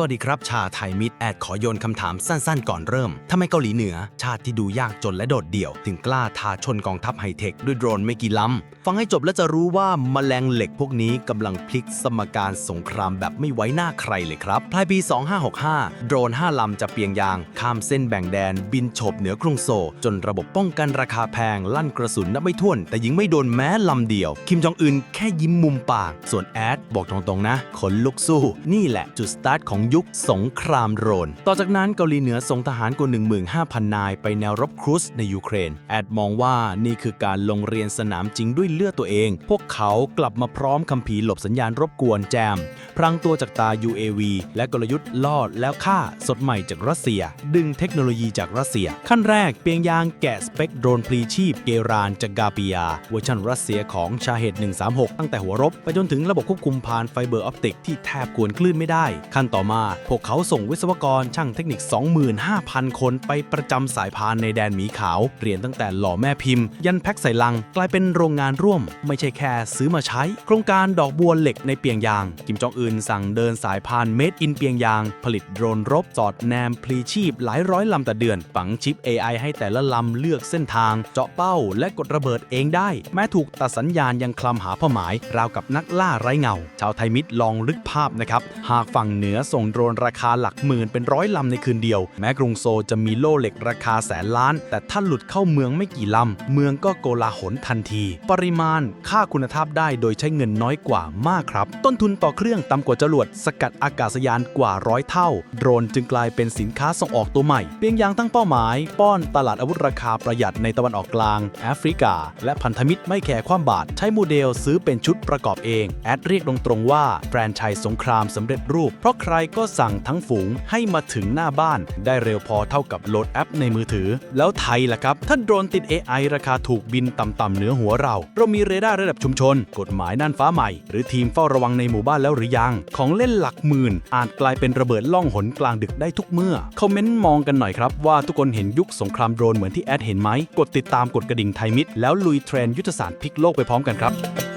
สวัสดีครับ ชาไทยมิตรแอดขอโยนคำถามสั้นๆ ก่อนเริ่มทำไมเกาหลีเหนือ ชาติที่ดูยากจนและโดดเดี่ยว ถึงกล้าท้าชนกองทัพไฮเทคด้วยโดรนไม่กี่ลำ ฟังให้จบแล้วจะรู้ว่าแมลงเหล็กพวกนี้กำลังพลิกสมการสงครามแบบไม่ไว้หน้าใครเลยครับปลายปี 2565 โดรน 5 ลำจะเปียงยาง ข้ามเส้นแบ่งแดน บินโฉบเหนือกรุงโซ จนระบบป้องกันราคาแพง ลั่นกระสุนนับไม่ถ้วน แต่ยิงไม่โดนแม้ลำเดียว คิมจองอึนแค่ยิ้มมุมปาก ส่วนแอดบอกตรงๆนะขนลุกสู้ นี่แหละจุดสตาร์ทของยุคสงครามโรน ต่อจากนั้นเกาหลีเหนือส่งทหารกว่า15,000 นายไปแนวรบครูซในยูเครน แอดมองว่านี่คือการลงเรียนสนามจริงด้วยเลือดตัวเอง พวกเขากลับมาพร้อมคำผีหลบสัญญาณรบกวนแจม พรางตัวจากตา UAV และกลยุทธ์ล่อแล้วฆ่าสดใหม่จากรัสเซีย ดึงเทคโนโลยีจากรัสเซีย ขั้นแรกเปียงยางแกะสเปคโดรนพลีชีพเกรานจากกาปิยาเวอร์ชันรัสเซียของชาเหตุ136 ตั้งแต่หัวรบ ไปจนถึงระบบควบคุมผ่านไฟเบอร์ออปติกที่แทบกวนคลื่นไม่ได้ ขั้นต่อมาพวกเขาส่งวิศวกรช่างเทคนิค 25,000 คนไปประจำสายพานในแดนหมีขาว เรียนตั้งแต่หล่อแม่พิมพ์ ยันแพ็คใส่ลัง กลายเป็นโรงงานร่วม ไม่ใช่แค่ซื้อมาใช้ โครงการดอกบัวเหล็กในเปียงยาง กิมจองอึนสั่งเดินสายพานเมดอินเปียงยาง ผลิตโดรนรบสอดแนมพลีชีพหลายร้อยลำต่อเดือน ฝังชิป AI ให้แต่ละลำเลือกเส้นทาง เจาะเป้า และกดระเบิดเองได้ แม้ถูกตัดสัญญาณยังคลำหาเป้าหมาย ราวกับนักล่าไร้เงา ชาวไทยมิตรลองลึกภาพนะครับ หากฝั่งเหนือส่งโดรนราคาหลักหมื่นเป็นร้อยลำในคืนเดียว แม้กรุงโซลจะมีโล่เหล็กราคาแสนล้าน แต่ถ้าหลุดเข้าเมืองไม่กี่ลำ เมืองก็โกลาหลทันที ปริมาณค่าคุณภาพได้โดยใช้เงินน้อยกว่ามากครับ ต้นทุนต่อเครื่องต่ำกว่าจรวดสกัดอากาศยานกว่าร้อยเท่า โดรนจึงกลายเป็นสินค้าส่งออกตัวใหม่เพียงอย่างตั้งเป้าหมาย ป้อนตลาดอาวุธราคาประหยัดในตะวันออกกลาง แอฟริกา และพันธมิตรไม่แคร์ความบาท ใช้โมเดลซื้อเป็นชุดประกอบเอง แอดเรียกตรงๆว่าแฟรนไชส์สงครามสำเร็จรูป เพราะใครก็สั่งทั้งฝูงให้มาถึงหน้าบ้าน ได้เร็วพอเท่ากับโหลดแอปในมือถือ แล้วไทยล่ะครับ ถ้าโดรนติด AI ราคาถูกบินต่ำๆเหนือหัวเรา เรามีเรดาร์ระดับชุมชน กฎหมายน่านฟ้าใหม่ หรือทีมเฝ้าระวังในหมู่บ้านแล้วหรือยัง ของเล่นหลักหมื่น อาจกลายเป็นระเบิดล่องหนกลางดึกได้ทุกเมื่อคอมเมนต์มองกันหน่อยครับว่าทุกคนเห็นยุคสงครามโดรนเหมือนที่แอดเห็นไหมกดติดตามกดกระดิ่งไทยมิตรแล้วลุยเทรนด์ยุทธศาสตร์พลิกโลกไปพร้อมกันครับ